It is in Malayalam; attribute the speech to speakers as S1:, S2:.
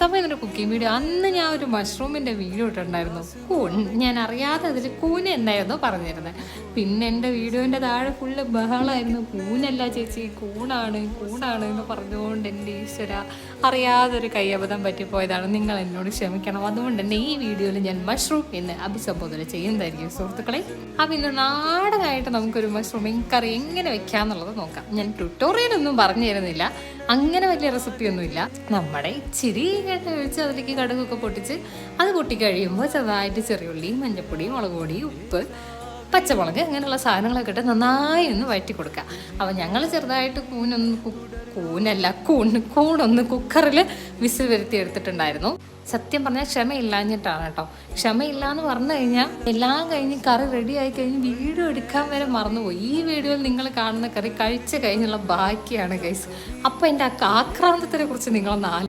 S1: അപ്പോൾ എന്നൊരു കുക്കിംഗ് വീഡിയോ. അന്ന് ഞാൻ ഒരു മഷ്റൂമിന്റെ വീഡിയോ ഇട്ടിട്ടുണ്ടായിരുന്നു. കൂൺ ഞാൻ അറിയാതെ അതിൽ കൂന എന്നായിരുന്നു പറഞ്ഞിരുന്നത്. പിന്നെ എന്റെ വീഡിയോന്റെ താഴെ ഫുള്ള് ബഹളമായിരുന്നു കൂനല്ല ചേച്ചി കൂണാണ് കൂണാണ് എന്ന് പറഞ്ഞുകൊണ്ട് എന്റെ ഈശ്വര അറിയാതൊരു കയ്യബദ്ധം പറ്റിപ്പോയതാണ്. നിങ്ങൾ എന്നോട് ക്ഷമിക്കണം. അതുകൊണ്ട് തന്നെ ഈ വീഡിയോയിൽ ഞാൻ മഷ്റൂം എന്ന് അഭിസംബോധന ചെയ്യുന്നതായിരിക്കും സുഹൃത്തുക്കളെ. അപ്പം ഇന്ന് നാടനായിട്ട് നമുക്കൊരു മഷ്റൂം കറി എങ്ങനെ വെക്കാന്നുള്ളത് നോക്കാം. ഞാൻ ട്യൂട്ടോറിയൽ ഒന്നും പറഞ്ഞു തരുന്നില്ല അങ്ങനെ വലിയ റെസിപ്പി ഒന്നുമില്ല. നമ്മുടെ ഇച്ചിരി എണ്ണ ഒഴിച്ച് അതിലേക്ക് കടുകൊക്കെ പൊട്ടിച്ച് അത് പൊട്ടിക്കഴിയുമ്പോൾ ചെറുതായിട്ട് ചെറിയുള്ളി മഞ്ഞപ്പൊടി മുളക് പൊടി ഉപ്പ് പച്ചമുളക് അങ്ങനെയുള്ള സാധനങ്ങളൊക്കെ ഇട്ട് നന്നായി ഒന്ന് വഴറ്റി കൊടുക്കുക. അപ്പോൾ ഞങ്ങൾ ചെറുതായിട്ട് കൂനൊന്ന് കൂനല്ല കൂൺ കൂണൊന്ന് കുക്കറിൽ വിസിൽ വരുത്തി എടുത്തിട്ടുണ്ടായിരുന്നു. സത്യം പറഞ്ഞാൽ ക്ഷമയില്ലാഞ്ഞിട്ടാണ് കേട്ടോ. ക്ഷമയില്ല എന്ന് പറഞ്ഞു കഴിഞ്ഞാൽ എല്ലാം കഴിഞ്ഞ് കറി റെഡി ആയി കഴിഞ്ഞ് വീഡിയോ എടുക്കാൻ വരെ മറന്നുപോയി. ഈ വീഡിയോയിൽ നിങ്ങൾ കാണുന്ന കറി കഴിച്ച് കഴിഞ്ഞുള്ള ബാക്കിയാണ് ഗൈസ് അപ്പോൾ എന്റെ ആ ആക്രാന്തത്തിനെ കുറിച്ച് നിങ്ങളൊന്ന്